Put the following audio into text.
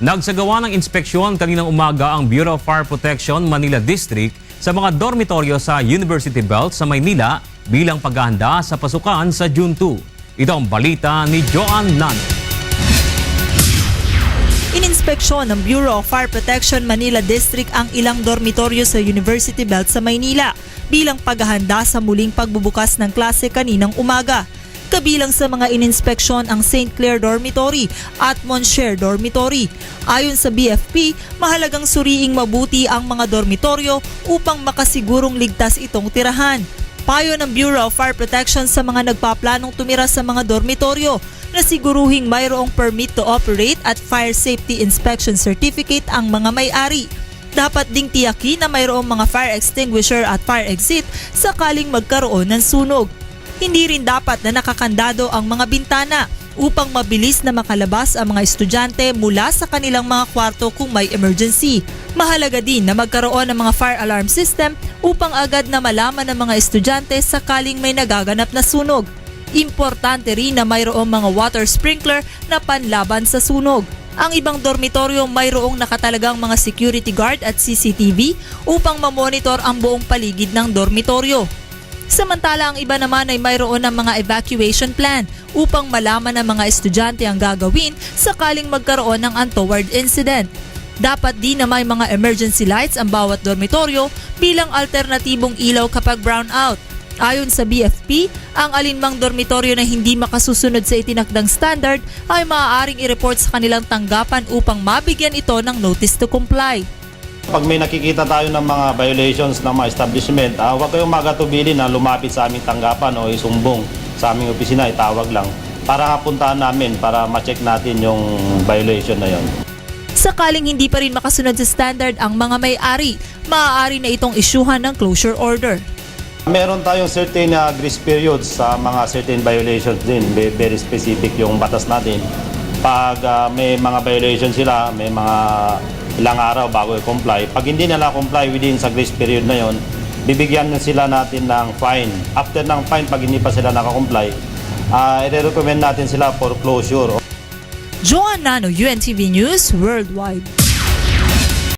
Nagsagawa ng inspeksyon kaninang umaga ang Bureau of Fire Protection Manila District sa mga dormitoryo sa University Belt sa Maynila bilang paghahanda sa pasukan sa June 2. Ito ang balita ni Joan Nan. Ininspeksyon ng Bureau of Fire Protection Manila District ang ilang dormitoryo sa University Belt sa Maynila bilang paghahanda sa muling pagbubukas ng klase kaninang umaga. Kabilang sa mga ininspeksyon ang St. Clair Dormitory at Monshare Dormitory. Ayon sa BFP, mahalagang suriing mabuti ang mga dormitoryo upang makasigurong ligtas itong tirahan. Payo ng Bureau of Fire Protection sa mga nagpaplanong tumira sa mga dormitoryo na siguruhing mayroong permit to operate at fire safety inspection certificate ang mga may-ari. Dapat ding tiyakin na mayroong mga fire extinguisher at fire exit sakaling magkaroon ng sunog. Hindi rin dapat na nakakandado ang mga bintana upang mabilis na makalabas ang mga estudyante mula sa kanilang mga kwarto kung may emergency. Mahalaga din na magkaroon ng mga fire alarm system upang agad na malaman ng mga estudyante sakaling may nagaganap na sunog. Importante rin na mayroong mga water sprinkler na panlaban sa sunog. Ang ibang dormitoryo mayroong nakatalagang mga security guard at CCTV upang mamonitor ang buong paligid ng dormitoryo. Samantala ang iba naman ay mayroon ng mga evacuation plan upang malaman ng mga estudyante ang gagawin sakaling magkaroon ng untoward incident. Dapat din na may mga emergency lights ang bawat dormitoryo bilang alternatibong ilaw kapag brownout. Ayon sa BFP, ang alinmang dormitoryo na hindi makasusunod sa itinakdang standard ay maaaring i-report sa kanilang tanggapan upang mabigyan ito ng notice to comply. Pag may nakikita tayo ng mga violations ng mga establishment, ah, huwag kayong magatubili na lumapit sa aming tanggapan o isumbong sa aming opisina, itawag lang para puntahan namin para ma-check natin yung violation na yon. Sakaling hindi pa rin makasunod sa standard ang mga may-ari, maaari na itong isyuhan ng closure order. Meron tayong certain uh, grace periods sa mga certain violations din. Ve- Very specific yung batas natin. Pag ah, may mga violations sila, may mga ilang araw bago i-comply. Pag hindi nila comply within sa grace period na yon, bibigyan na sila natin ng fine. After ng fine, pag hindi pa sila nakakomply, uh, i-recommend natin sila for closure Joan Nano, UNTV News Worldwide.